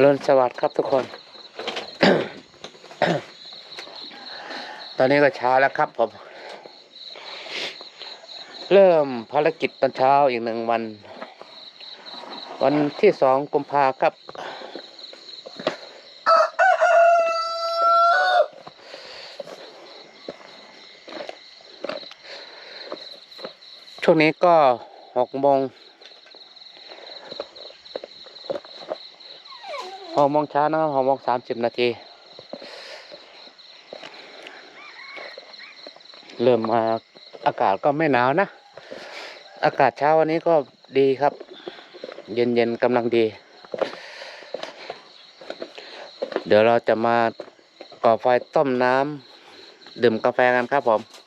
อรุณสวัสดิ์ครับทุกคน ตอนนี้ก็เช้าแล้วครับผม เริ่มภารกิจตอนเช้าอีกหนึ่งวัน วันที่สองกุมภาครับ ช่วงนี้ก็หกโมง หกโมงเช้านะครับหกโมงสามสิบนาที เริ่มมาอากาศก็ไม่หนาวนะ อากาศเช้าวันนี้ก็ดีครับ เย็นเย็นๆกำลังดี เดี๋ยวเราจะมาก่อไฟต้มน้ำดื่มกาแฟกันครับผม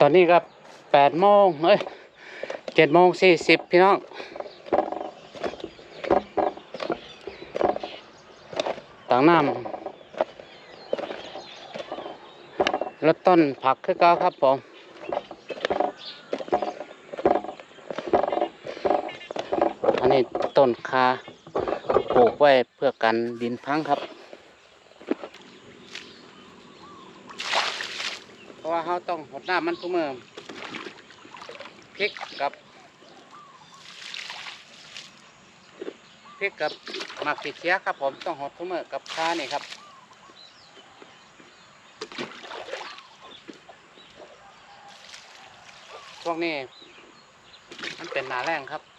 ตอนนี้ก็แปดโมงเอ้ยเจ็ดโมงสี่สิบพี่น้อง ต่างน้ำรถต้นผักคือเก้าครับผมอันนี้ต้นคาปลูกไว้เพื่อกันดินพังครับ เพราะว่าเขาต้องหด น้ำมันทุ่มือพริกกับพริกกับหมักติเชียครับผมต้องหดทุ่มือกับข้านี่ครับช่วงนี้มันเป็นหนาแรงครับ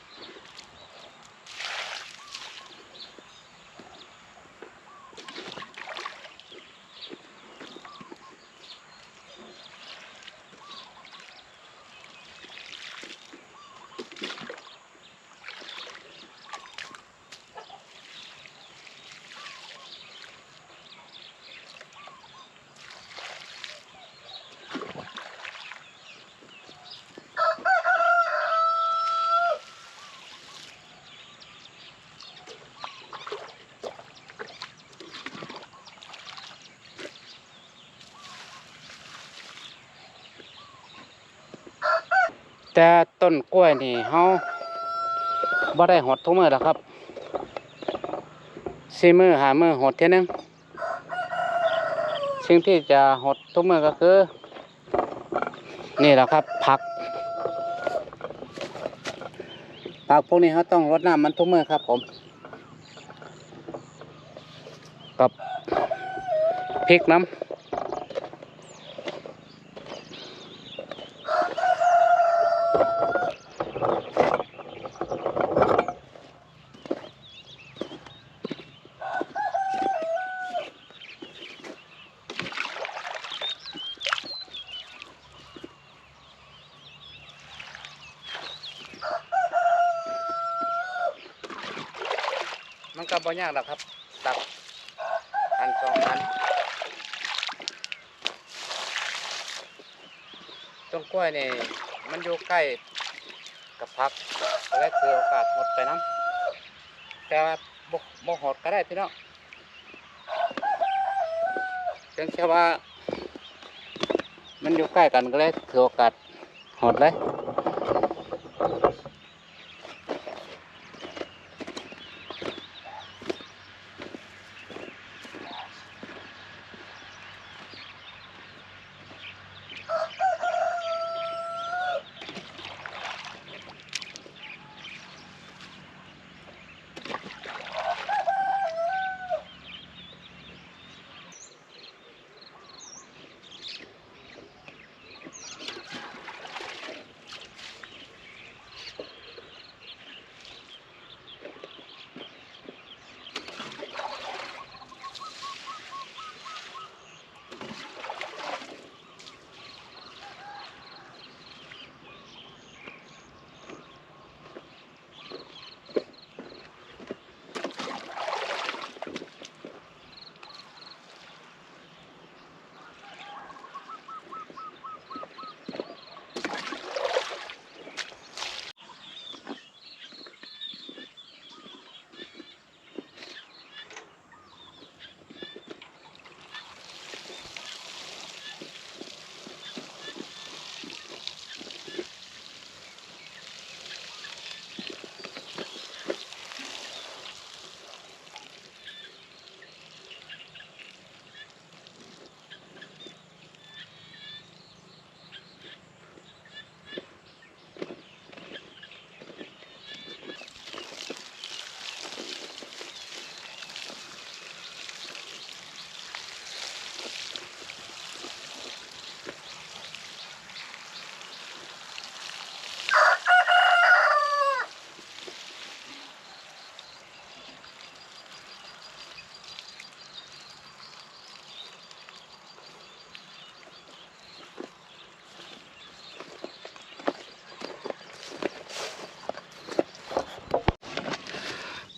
แต่ต้นกล้วยนี่เฮาบ่ได้หดทุกมือแล้วครับสี่มือหามือหดเท่ยหนึงสิ่งที่จะหดทุกมือก็คือ นี่แหละครับผักผักพวกนี้เขาต้องรดน้ำมันทุกมือครับผมกับพริกน้ำ ก็บ่ยากหรอกครับ ตัดอันสองอันต้นกล้วยนี่มันอยู่ใกล้กับพักก็เลยคือโอกาสหมดไปน้ำแต่ว่าบ่บ่หดก็ได้พี่น้องเพียงแค่ว่า มันอยู่ใกล้กันก็เลยถือโอกาสหดเลย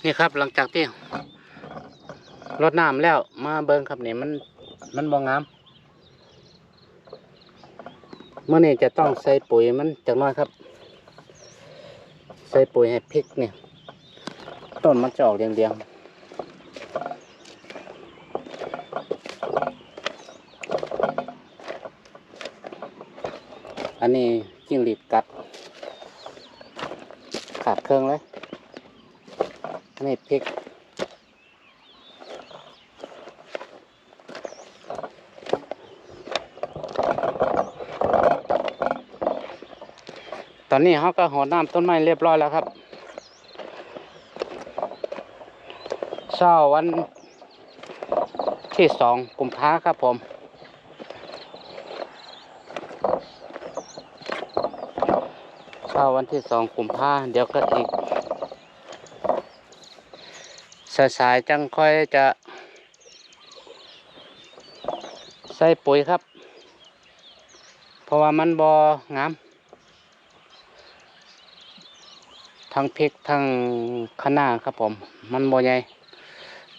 นี่ครับหลังจากที่รดน้ำแล้ว มาเบิ่งครับนี่มันมันบ่งามเมื่อนี้จะต้องใส่ปุ๋ยมันจักน้อยครับ ใส่ปุ๋ยให้พริกเนี่ยต้นมันจะออกเรียงๆอันนี้จิ้งหรีดกัด ขาดเครื่องเลย อันนี้พริกตอนนี้เขาก็หดน้ำต้นไม้เรียบร้อยแล้วครับ เช้าวันที่สองกุมภาครับผม เช้าวันที่สองกุมภาเดี๋ยวก็อีก สายๆจังค่อยจะ ใส่ปุ๋ยครับ เพราะว่ามันบองาม ทั้งพริกทั้งคะน้าครับผม มันบ่ใหญ่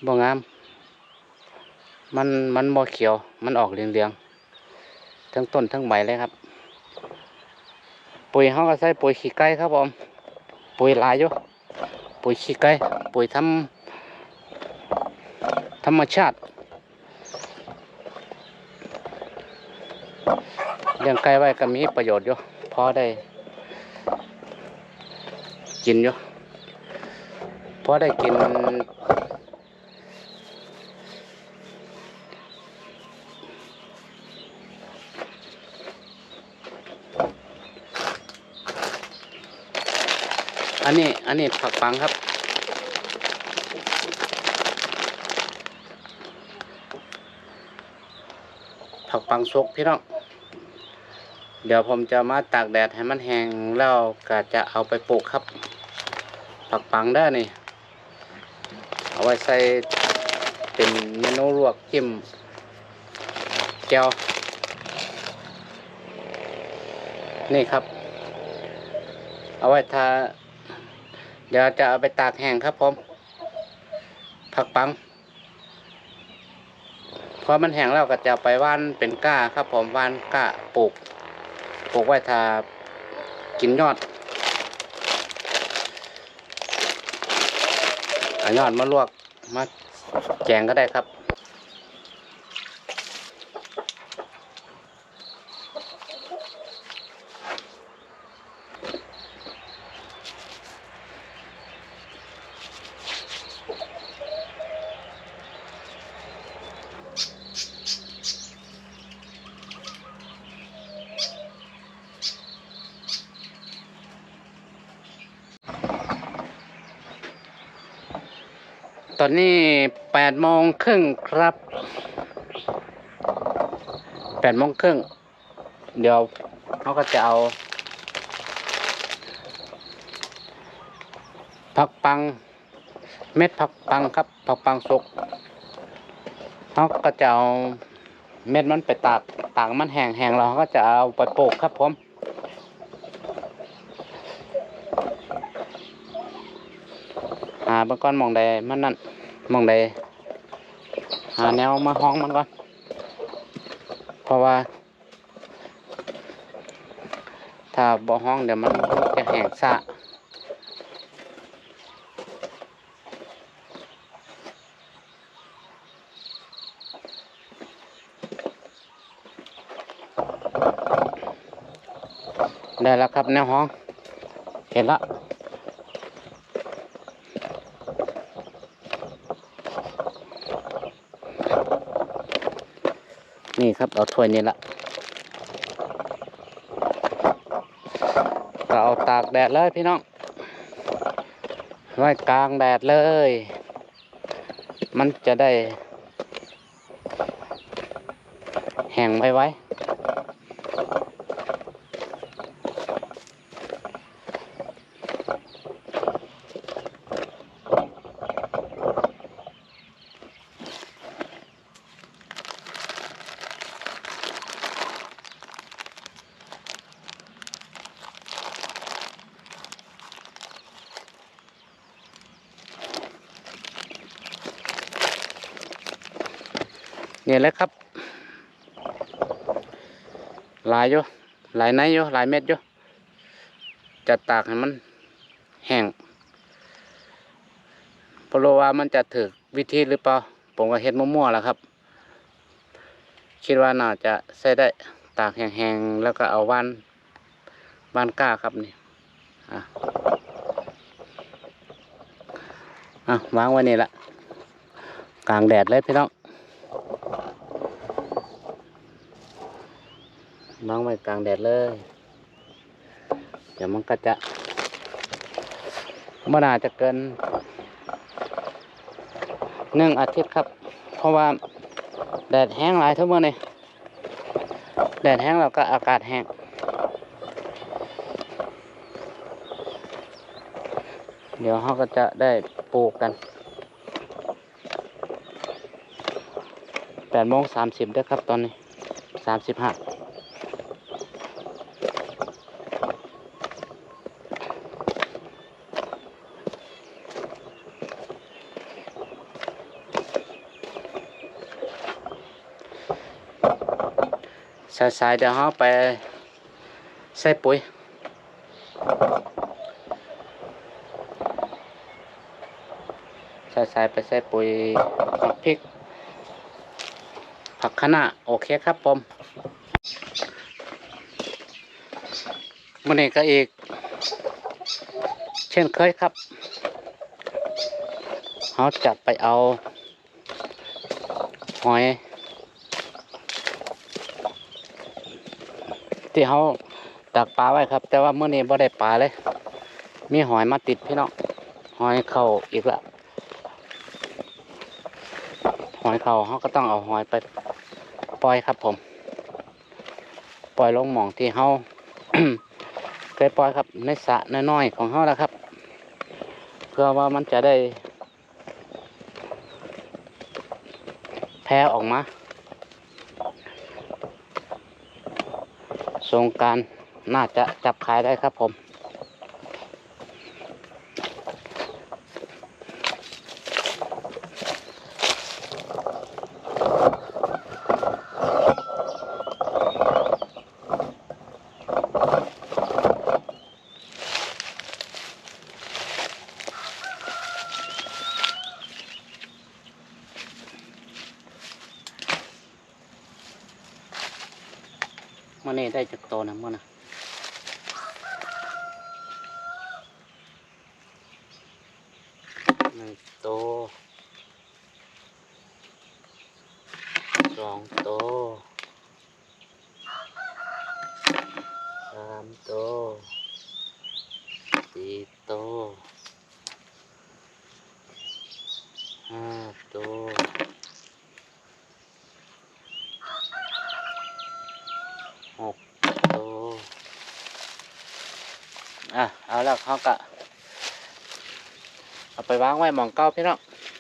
บ่งาม มันมันบ่เขียว มันออกเหลืองๆ ทั้งต้นทั้งใบเลยครับ ปุ๋ยเขาก็ใส่ปุ๋ยขี้ไก่ครับผม ปุ๋ยลายอยู่ ปุ๋ยขี้ไก่ปุ๋ยทำ ธรรมชาติเลี้ยงไก่ไว้ก็มีประโยชน์อยู่พอได้ กินอยู่พอได้กิน อันนี้อันนี้ผักปังครับ ผักปังสุกพี่น้องเดี๋ยวผมจะมาตากแดดให้มันแห้งแล้วก็จะเอาไปปลูกครับ ผักปังได้นี่ เอาไว้ใส่เป็นเมนูลวกจิ้มแก้วนี่ครับ เอาไว้ทาเดี๋ยวจะเอาไปตากแห้งครับผมผักปัง อมันแห้งแล้วก็จะไปว่านเป็นก้าครับ ผมว่านก้าปลูกปลูกไว้ทากินยอดอยอดมาลวกมาแจงก็ได้ครับ ตอนนี้แปดโมงครึ่งครับแปดโมงครึ่งเดี๋ยวเขาก็จะเอาผักปัง เม็ดผักปังครับ ผักปังสุกเขาก็จะเอาเม็ดมันไปตากตากมันแห้งแห้งเราก็จะเอาไปปลูกครับผม หา เบางก้อนมองใดมันนั่นมองใดหาแนวมาห้องมันก่อน เพราะว่า ถ้าบ่ห้องเดี๋ยวมันจะแห้งซะได้แล้วครับแนวห้อง เห็นและ นี่ครับเอาถ้วยนี่ละก็เอาตากแดดเลยพี่น้องไว้กลางแดดเลย มันจะได้แห้งไว้ไว้ นี่แหละครับ หลายอยู่หลายไนอยู่หลายเม็ดอยู่จะตากให้มันแห้งเพราะว่ามันจะถึกวิธีหรือเปล่าผมก็เฮ็ดมั่วๆแล้วครับ คิดว่าน่าจะใช้ได้ตากแห้งๆแล้วก็เอาวานวานก้าครับนี่อะอะวางไว้นี่ละกลางแดดเลยพี่น้อง วางไว้กลางแดดเลย เดี๋ยวมันก็จะเมื่อนาจะเกินหนึ่งอาทิตย์ครับ เพราะว่าแดดแห้งหลายทั้งเมื่อนี่แดดแห้งแล้วก็อากาศแห้งเดี๋ยวเขาก็จะได้ปลูกกันแปดโมงสามสิบด้วยครับตอนนี้สามสิบห้า สายๆเดี๋ยวเขาไปใส่ปุ๋ยสายๆไปใส่ปุ๋ยผักพริก ผักคะน้าโอเคครับผมมันนี้ก็อีก เช่นเคยครับเขาจัดไปเอาหอย ที่เขาตักปลาไว้ครับ แต่ว่าเมื่อนี้บ่ได้ปลาเลย มีหอยมาติดพี่น้องหอยเข้าอีกละหอยเข้าเขาก็ต้องเอาหอยไปปล่อยครับผม ปล่อยลงหมองที่เขาเคยปล่อยครับในสระน้อยๆของเขาแล้วครับ เพื่อว่ามันจะได้แพร่ออกมา สงการน่าจะจับขายได้ครับผม โตนะมั่นะหนึ่งโตสองโตสามโตสี่โตห้าโต หกตัว อะเอาแล้วเขากะเอาไปวางไว้หมองเก้าพี่น้อง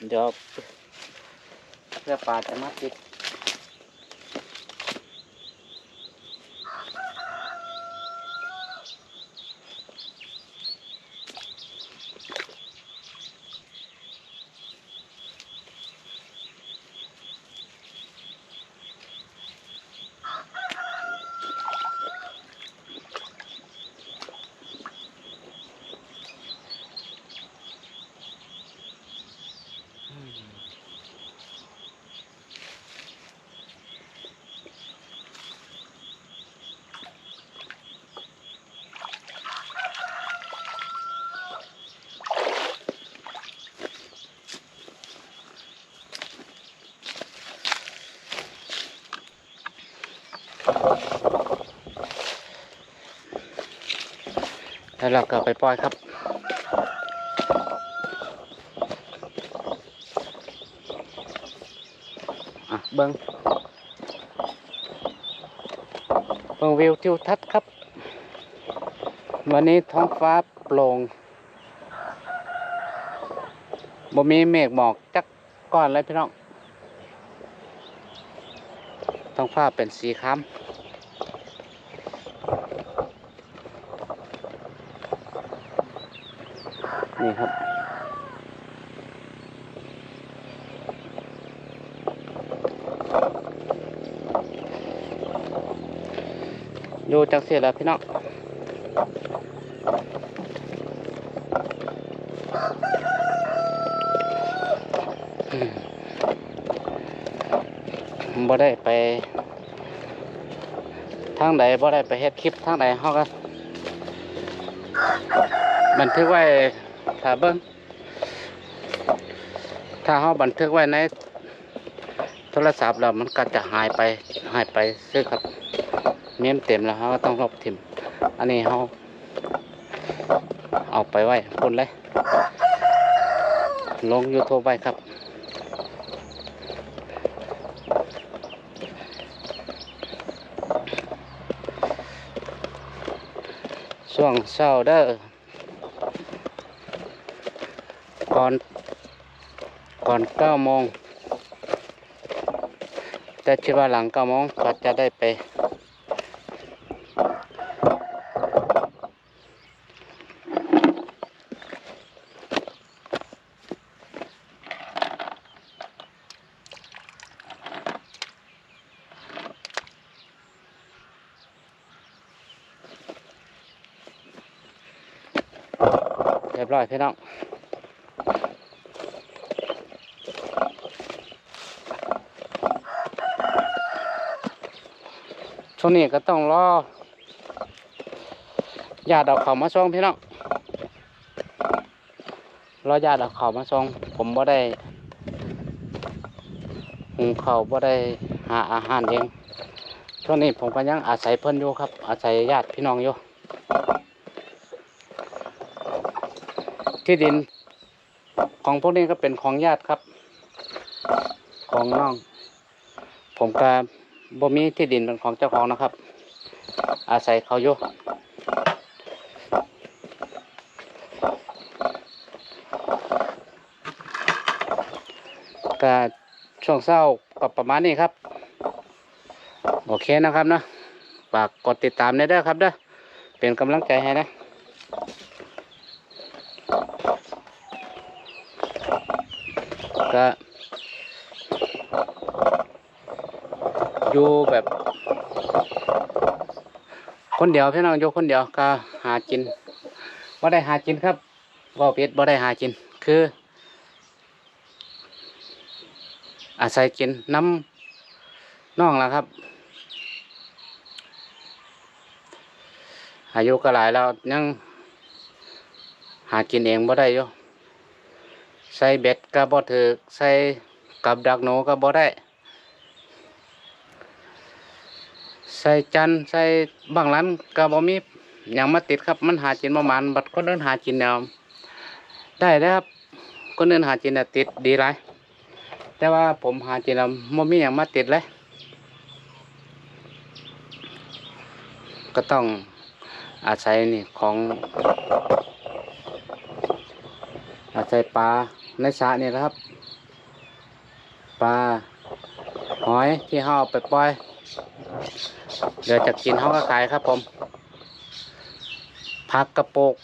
เดี๋ยวเพื่อปลาจะมาติด แล้วเราก็ไปปล่อยครับเบิ้งเบิ้งวิวทิวทัศน์ครับ วันนี้ท้องฟ้าโปร่งบ่มีเมฆหมอกจักก้อนเลยพี่น้องท้องฟ้าเป็นสีคล้ำ ครับอยู่จังสียแล้วพี่น้องอืมบ่ได้ไป ทางใดบ่ได้ไปเฮ็ดคลิปทางใดเฮาก็บันทึกไว้ ถ้าเบิ่งถ้าเฮาบันทึกไว้ในโทรศัพท์แล้วมันก็จะหายไปหายไปซื้อครับ เมมเต็มแล้วเขาก็ต้องลบทิมอันนี้เขาเอาไปไว้ปุ่นเลย ลง YouTube ไว้ครับช่วงเช้าเด้อ ก่อนก่อนเก้าโมงแต่คิดว่าหลังเก้าโมงก็จะได้ไปเรียบร้อยพี่น้อง ช่วงนี้ก็ต้องรอญาติเอาเขามาส่งพี่น้องรอญาติเอาเขามาส่งผมบ่ได้หุงเขาบ่ได้หาอาหารเองช่วงนี้ผมก็ยังอาศัยเพิ่อนอยู่ครับ อาศัยญาติพี่น้องอยู่ที่ดินของพวกนี้ก็เป็นของญาติครับ ของน้อง ผมก็ บ่มีที่ดินเป็นของเจ้าของนะครับ อาศัยเขาอยู่ก็ช่วงเศร้าก็ประมาณนี้ครับ โอเคนะครับนะฝากกดติดตามได้เด้อครับเด้อเป็นกำลังใจให้นะก็ อยู่แบบ คนเดียวพี่น้องอยู่คนเดียวก็หากินบ่ได้หากินครับว่าเป็ดบ่ได้หากิน คือ อาศัยกินน้ำน้องและครับ อายุก็หลายแล้วยังหากินเองบ่ได้อยู่ใส่เบ็ดก็บ่ถือใส่กับดักหนูก็บ่ได้ ใส่จันใส่บางร้านก็บ่มีหยังมาติดครับ มันหากินประมาณบัดคนอื่นหากินแนวได้เด้อครับคนอื่นหากินน่ติดดีหลายแต่ว่าผมหากินแล้วบ่มีหยังมาติดเลยก็ต้องอาศัยนี่ของ อาศัยปลาในสระนี่แหละครับปลาหอยที่เขาเอไปปล่อย เดี๋ยวจะกินเขาก็ขายครับผมพักกระโปก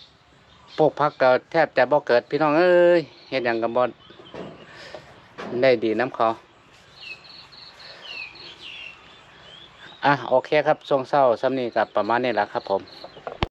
โปกพักก็แทบจะบ่เกิดพี่น้องเอ้ยเห็นอย่างกับบอได้ดีน้ำเขาอะโอเคครับช่วงเศร้าซ้ำนี้กับประมาณนี้แหละครับผม